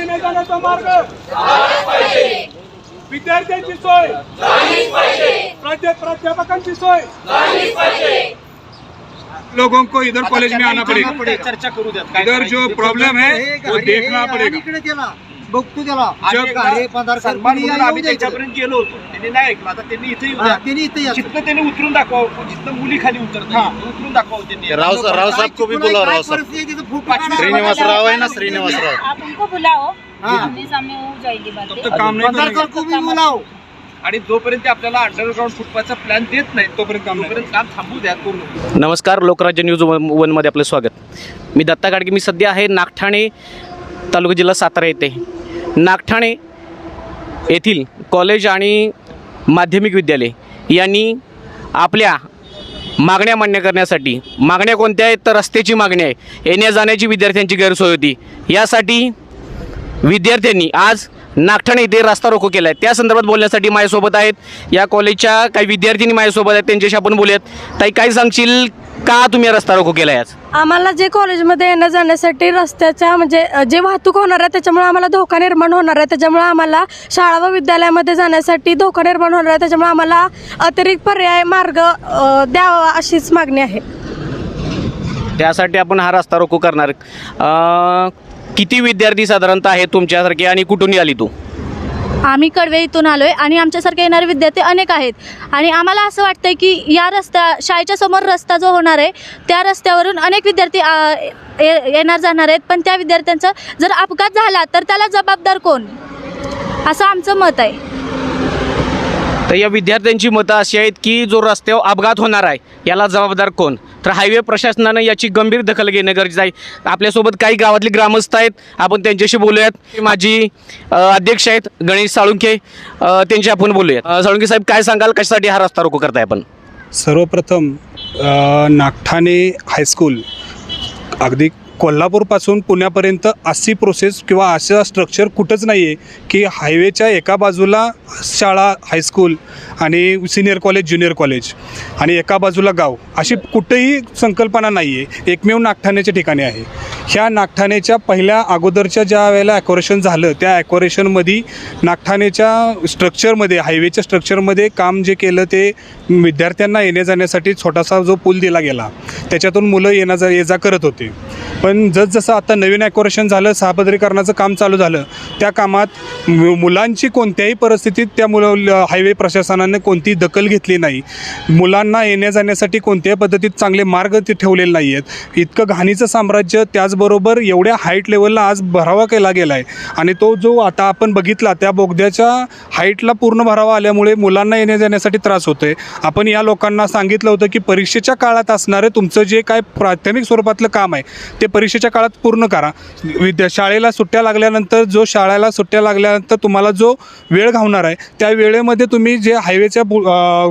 येण्या जाण्याचा मार्ग. विद्यार्थ्यांची सोय. प्राध्या- प्राध्यापकांची सोय. लोगों को इधर कॉलेज में आना पड़ेगा. चर्चा करू इधर जो प्रॉब्लम है वो देखना पड़ेगा. बघतो त्याला. सन्मान म्हणून आम्ही. त्याच्यापर्यंत गेलो होतो. त्यांनी नाही ऐकलं. आता त्यांनी इथे हा, त्यांनी इथे. जिथनं त्यांनी उतरून दाखवावं जिथनं मुली खाली उतरत हा. उतरून दाखवावं त्यांनी. राव सर राव साहब को भी राव आहे. श्रीनिवास राव है ना श्रीनिवास राव आप उनको बुलाओ। आमने सामने हो जाएगी बातें तब तक काम नहीं पत्रकार करेंगे को भी बुलाओ आणि जोपर्यंत आपल्याला अंडरग्राऊंड फुटपाथचा प्लॅन देत नाही तोपर्यंत काम नाही तोपर्यंत काम थांबू द्या पूर्ण नमस्कार लोकराज्य न्यूज वन वनमध्ये आपलं स्वागत. मी दत्ता गाडगे मी सध्या आहे नागठाणे तालुका जिल्हा सातारा येथे. नागठाणे येथील कॉलेज आणि माध्यमिक विद्यालय यांनी आपल्या मागण्या मान्य करण्यासाठी मागण्या कोणत्या आहेत? तर रस्त्याची मागणी आहे. येण्या जाण्याची विद्यार्थ्यांची गैरसोय होती. यासाठी विद्यार्थ्यांनी आज नागठाणे इथे रस्ता रोको केला आहे त्या संदर्भात बोलण्यासाठी माझ्यासोबत आहेत. या कॉलेजच्या काही विद्यार्थिनी माझ्यासोबत आहेत. त्यांच्याशी आपण बोलूयात. ताई काय सांगशील? का तुम्ही रस्ता रोको केला आज? आम्हाला जे कॉलेजमध्ये येण्या जाण्यासाठी रस्त्याच्या म्हणजे अ, जे वाहतूक होणार आहे त्याच्यामुळे आम्हाला धोका निर्माण होणार आहे. त्याच्यामुळे आम्हाला शाळा व विद्यालयामध्ये जाण्यासाठी धोका निर्माण होणार आहे. त्याच्यामुळे आम्हाला अतिरिक्त पर्याय मार्ग अ, द्यावा अशीच मागणी आहे. त्यासाठी आपण हा रस्ता रोको करणार. अं, किती विद्यार्थी साधारणतः आहेत तुमच्यासारखे आणि कुठून आली तू? आम्ही कडवे इथून आलो आहे आणि आमच्यासारखे येणारे विद्यार्थी अनेक आहेत. आणि आम्हाला असं वाटतं की या रस्त्या शाळेच्या समोर रस्ता जो होणार आहे त्या रस्त्यावरून अनेक विद्यार्थी ये- येणार जाणार आहेत. पण त्या विद्यार्थ्यांचा जर अपघात झाला तर त्याला जबाबदार कोण? असं आमचं मत आहे. तर या विद्यार्थ्यांची मतं अशी आहेत की जो रस्त्यावर अपघात होणार आहे याला जबाबदार कोण? तर हायवे प्रशासनानं याची गंभीर दखल घेणं गरजेचं आहे. आपल्यासोबत काही गावातले ग्रामस्थ आहेत आपण त्यांच्याशी बोलूयात. माझी अध्यक्ष आहेत गणेश साळुंखे. त्यांची आपण बोलूयात. साळुंखे साहेब काय सांगाल? कशासाठी हा रस्ता रोको करताय आपण? सर्वप्रथम नागठाणे हायस्कूल अगदी कोल्हापूरपासून पुण्यापर्यंत अशी प्रोसेस किंवा असं स्ट्रक्चर कुठंच नाही आहे की हायवेच्या एका बाजूला शाळा हायस्कूल आणि सिनियर कॉलेज ज्युनियर कॉलेज आणि एका बाजूला गाव अशी कुठेही संकल्पना नाही आहे एकमेव नागठाण्याच्या ठिकाणी आहे. ह्या नागठाण्याच्या पहिल्या अगोदरच्या ज्या वेळेला ॲक्वरेशन झालं त्या ॲक्वरेशनमध्ये नागठाण्याच्या स्ट्रक्चरमध्ये हायवेच्या स्ट्रक्चरमध्ये काम जे केलं ते विद्यार्थ्यांना येण्या जाण्यासाठी छोटासा जो पूल दिला गेला त्याच्यातून मुलं येणं जा ये जा करत होते. पण जसजसं आता नवीन ॲक्वरेशन झालं सहापदरीकरणाचं काम चालू झालं त्या कामात मु- मुलांची कोणत्याही परिस्थितीत त्या मुलं हायवे प्रशासनाने कोणतीही दखल घेतली नाही. मुलांना येण्या जाण्यासाठी कोणत्याही पद्धतीत चांगले मार्ग ते ठेवलेले नाही आहेत इतकं घाणीचं साम्राज्य त्याचबरोबर एवढ्या हाईट लेवलला आज भरावा केला गेला आहे आणि तो जो आता आपण बघितला त्या बोगद्याच्या हाईटला पूर्ण भरावा आल्यामुळे मुलांना येण्या जाण्यासाठी त्रास होतो आहे आपण या लोकांना सांगितलं होतं की परीक्षेच्या काळात असणारे तुमचं जे काय प्राथमिक स्वरूपातलं काम आहे ते परीक्षेच्या काळात पूर्ण करा. विद्या शाळेला सुट्ट्या लागल्यानंतर जो शाळेला सुट्ट्या लागल्यानंतर तुम्हाला जो वेळ घावणार आहे त्या वेळेमध्ये तुम्ही जे हायवेच्या पु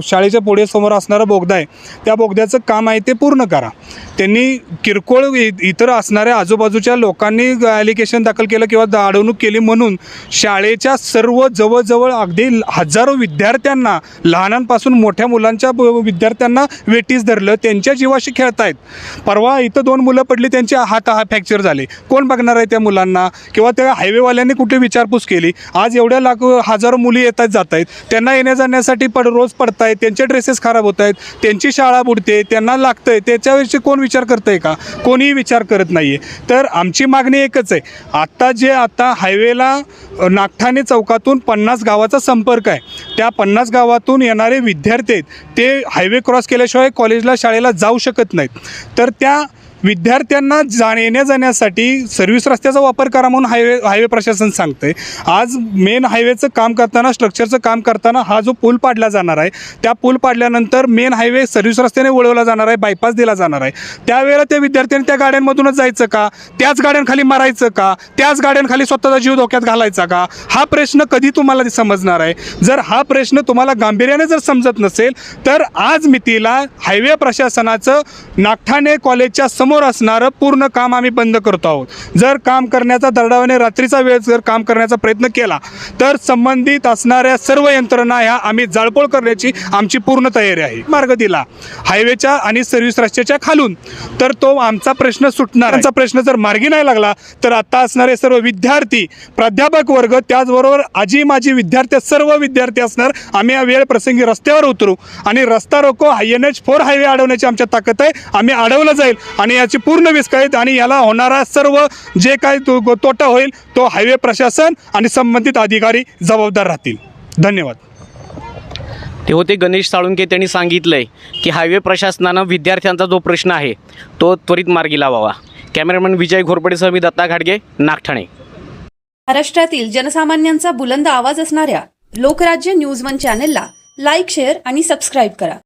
शाळेच्या पुढे समोर असणारा बोगदा आहे त्या बोगद्याचं काम आहे ते पूर्ण करा. त्यांनी किरकोळ इ- इतर असणाऱ्या आजूबाजूच्या लोकांनी ॲलिगेशन दाखल केलं किंवा अडवणूक केली म्हणून शाळेच्या सर्व जवळजवळ अगदी हजारो विद्यार्थ्यांना लहानांपासून मोठ्या मुलांच्या विद्यार्थ्यांना वेटीस धरलं त्यांच्या जीवाशी खेळतायत. परवा इथं दोन मुलं पडली त्यांचे हात हा फ्रॅक्चर झाले. कोण बघणार आहे त्या मुलांना? किंवा त्या हायवेवाल्यांनी कुठे विचारपूस केली? आज एवढ्या लाख हजारो मुली येत आहेत जात आहेत त्यांना येण्या जाण्यासाठी पड रोज पडतायत. त्यांचे ड्रेसेस खराब होत आहेत त्यांची शाळा बुडते. त्यांना लागतंय. त्याच्याविषयी कोण विचार करतंय का? कोणीही विचार करत नाही आहे तर आमची मागणी एकच आहे. आत्ता जे आता हायवेला नागठाणे चौकातून पन्नास गावाचा संपर्क आहे. त्या पन्नास गावातून येणारे विद्यार्थी आहेत ते हायवे क्रॉस केल्याशिवाय कॉलेजला शाळेला जाऊ शकत नाहीत. तर त्या विद्यार्थ्यांना जाण येण्या जाण्यासाठी सर्व्हिस रस्त्याचा वापर करा म्हणून हायवे हायवे प्रशासन सांगते आज मेन हायवेचं काम करताना स्ट्रक्चरचं काम करताना हा जो पूल पाडला जाणार आहे त्या पूल पाडल्यानंतर मेन हायवे सर्व्हिस रस्त्याने वळवला जाणार आहे बायपास दिला जाणार आहे. त्यावेळेला त्या विद्यार्थ्यांनी त्या गाड्यांमधूनच जायचं का? त्याच गाड्यांखाली मारायचं का? त्याच गाड्यांखाली स्वतःचा जीव धोक्यात घालायचा का? हा प्रश्न कधी तुम्हाला समजणार आहे? जर हा प्रश्न तुम्हाला गांभीर्याने जर समजत नसेल तर आज मितीला हायवे प्रशासनाचं नागठाणे कॉलेजच्या सम समोर असणारं पूर्ण काम आम्ही बंद करतो आहोत. जर काम करण्याचा दरडावाने रात्रीचा वेळ जर काम करण्याचा प्रयत्न केला तर संबंधित असणाऱ्या सर्व यंत्रणा ह्या आम्ही जाळपोळ करण्याची आमची पूर्ण तयारी आहे. मार्ग दिला. हायवेच्या आणि सर्व्हिस रस्त्याच्या खालून. तर तो आमचा प्रश्न सुटणार आमचा प्रश्न जर मार्गी नाही लागला तर आता असणारे सर्व विद्यार्थी प्राध्यापक वर्ग त्याचबरोबर आजी माजी विद्यार्थी सर्व विद्यार्थी असणार आम्ही या वेळ प्रसंगी रस्त्यावर उतरू. आणि रस्ता रोको एन एच फोर हायवे अडवण्याची आमच्या ताकद आहे. आम्ही अडवलं जाईल आणि याची पूर्ण विस्कळीत आणि याला होणारा सर्व जे काय तो तोटा होईल तो हायवे प्रशासन आणि संबंधित अधिकारी जबाबदार राहतील. धन्यवाद. ते होते गणेश साळुंके त्यांनी सांगितलंय की हायवे प्रशासनानं विद्यार्थ्यांचा जो प्रश्न आहे तो त्वरित मार्गी लावावा. कॅमेरामॅन विजय घोरपडेसह मी दत्ता घाडगे नागठाणे. महाराष्ट्रातील जनसामान्यांचा बुलंद आवाज असणाऱ्या लोकराज्य न्यूज वन चॅनलला लाईक शेअर आणि सबस्क्राईब करा.